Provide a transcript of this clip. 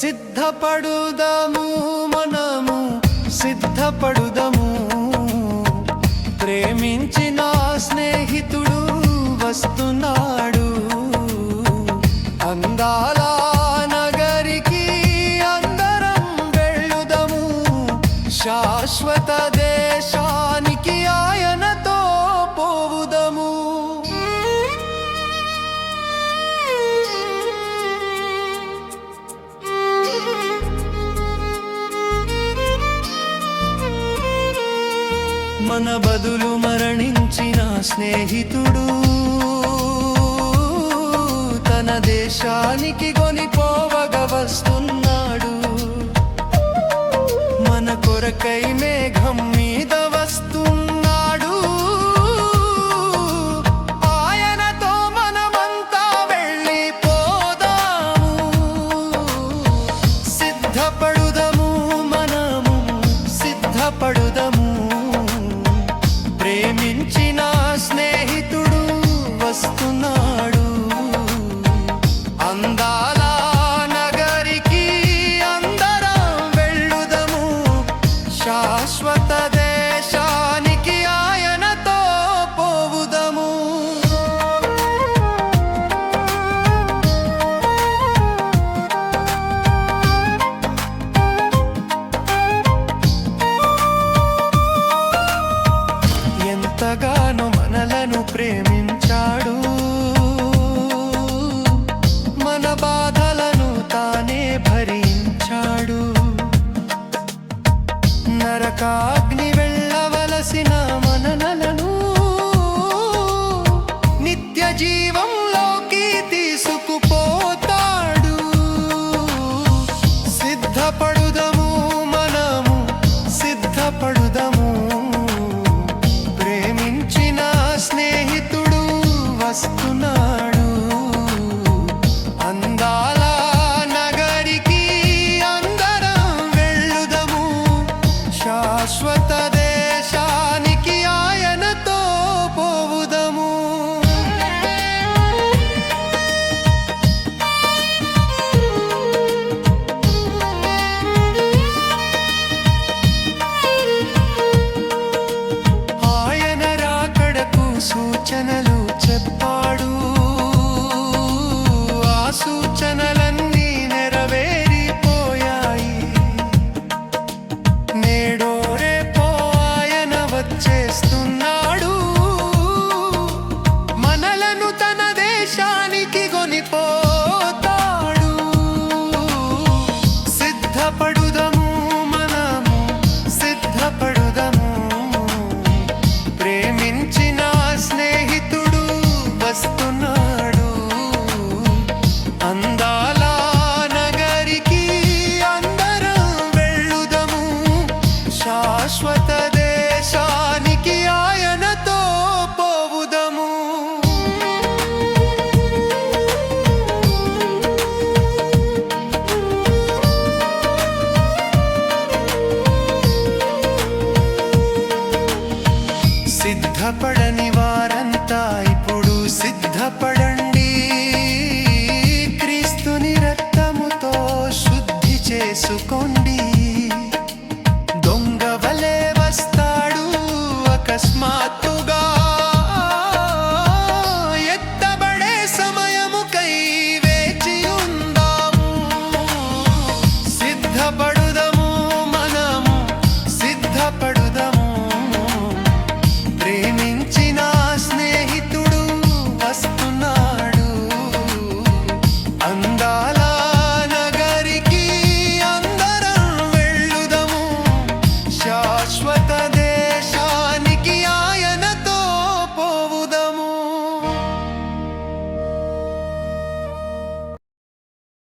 సిద్ధపడుదము మనము సిద్ధపడుదము మన బదులు మరణించిన స్నేహితుడు తన దేశానికి వరకాగ్ని వెళ్ళవలసిన సిద్ధపడని వారంతా ఇప్పుడు సిద్ధపడండి. క్రీస్తుని రక్తముతో శుద్ధి చేసుకోండి